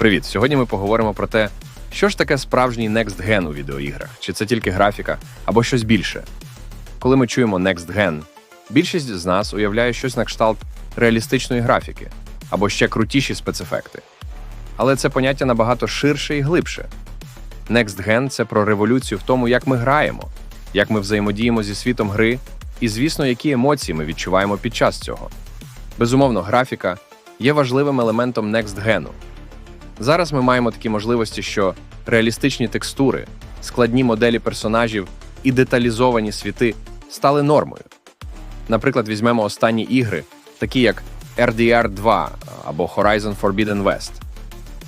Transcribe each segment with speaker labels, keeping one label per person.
Speaker 1: Привіт! Сьогодні ми поговоримо про те, що ж таке справжній Next Gen у відеоіграх, чи це тільки графіка або щось більше. Коли ми чуємо Next Gen, більшість з нас уявляє щось на кшталт реалістичної графіки або ще крутіші спецефекти. Але це поняття набагато ширше і глибше. Next Gen – це про революцію в тому, як ми граємо, як ми взаємодіємо зі світом гри, і, звісно, які емоції ми відчуваємо під час цього. Безумовно, графіка є важливим елементом Next Gen. Зараз ми маємо такі можливості, що реалістичні текстури, складні моделі персонажів і деталізовані світи стали нормою. Наприклад, візьмемо останні ігри, такі як RDR 2 або Horizon Forbidden West.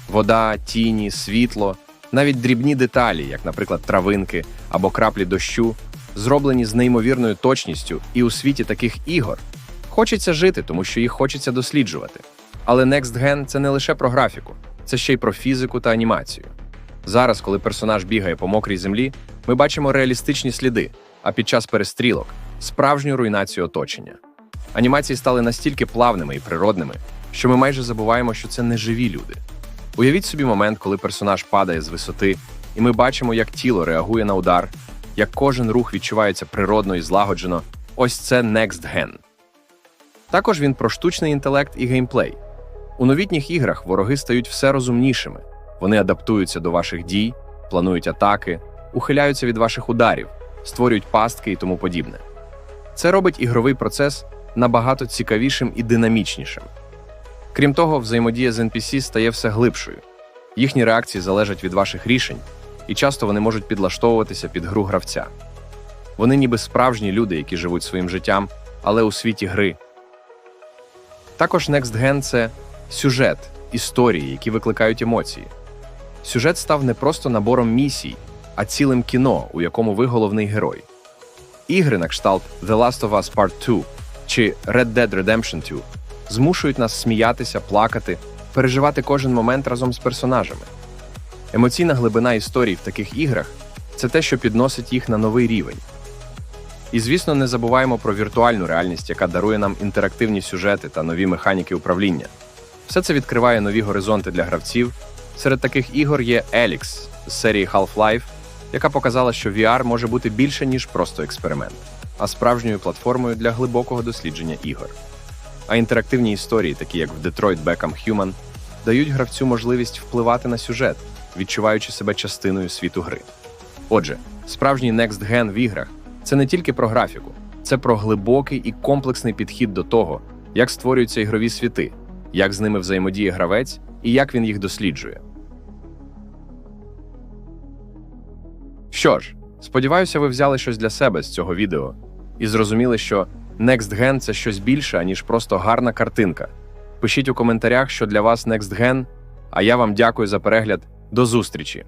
Speaker 1: Вода, тіні, світло, навіть дрібні деталі, як, наприклад, травинки або краплі дощу, зроблені з неймовірною точністю, і у світі таких ігор хочеться жити, тому що їх хочеться досліджувати. Але Next Gen – це не лише про графіку, це ще й про фізику та анімацію. Зараз, коли персонаж бігає по мокрій землі, ми бачимо реалістичні сліди, а під час перестрілок справжню руйнацію оточення. Анімації стали настільки плавними і природними, що ми майже забуваємо, що це не живі люди. Уявіть собі момент, коли персонаж падає з висоти, і ми бачимо, як тіло реагує на удар, як кожен рух відчувається природно і злагоджено. Ось це Next Gen. Також він про штучний інтелект і геймплей. У новітніх іграх вороги стають все розумнішими. Вони адаптуються до ваших дій, планують атаки, ухиляються від ваших ударів, створюють пастки і тому подібне. Це робить ігровий процес набагато цікавішим і динамічнішим. Крім того, взаємодія з NPC стає все глибшою. Їхні реакції залежать від ваших рішень, і часто вони можуть підлаштовуватися під гру гравця. Вони ніби справжні люди, які живуть своїм життям, але у світі гри. Також Next Gen – це сюжет, історії, які викликають емоції. Сюжет став не просто набором місій, а цілим кіно, у якому ви головний герой. Ігри на кшталт The Last of Us Part 2 чи Red Dead Redemption 2 змушують нас сміятися, плакати, переживати кожен момент разом з персонажами. Емоційна глибина історій в таких іграх це те, що підносить їх на новий рівень. І, звісно, не забуваємо про віртуальну реальність, яка дарує нам інтерактивні сюжети та нові механіки управління. Все це відкриває нові горизонти для гравців. Серед таких ігор є Elix з серії Half-Life, яка показала, що VR може бути більше, ніж просто експеримент, а справжньою платформою для глибокого дослідження ігор. А інтерактивні історії, такі як в Detroit Become Human, дають гравцю можливість впливати на сюжет, відчуваючи себе частиною світу гри. Отже, справжній Next Gen в іграх це не тільки про графіку, це про глибокий і комплексний підхід до того, як створюються ігрові світи, як з ними взаємодіє гравець і як він їх досліджує. Що ж, сподіваюся, ви взяли щось для себе з цього відео і зрозуміли, що Next Gen – це щось більше, аніж просто гарна картинка. Пишіть у коментарях, що для вас Next Gen, а я вам дякую за перегляд. До зустрічі!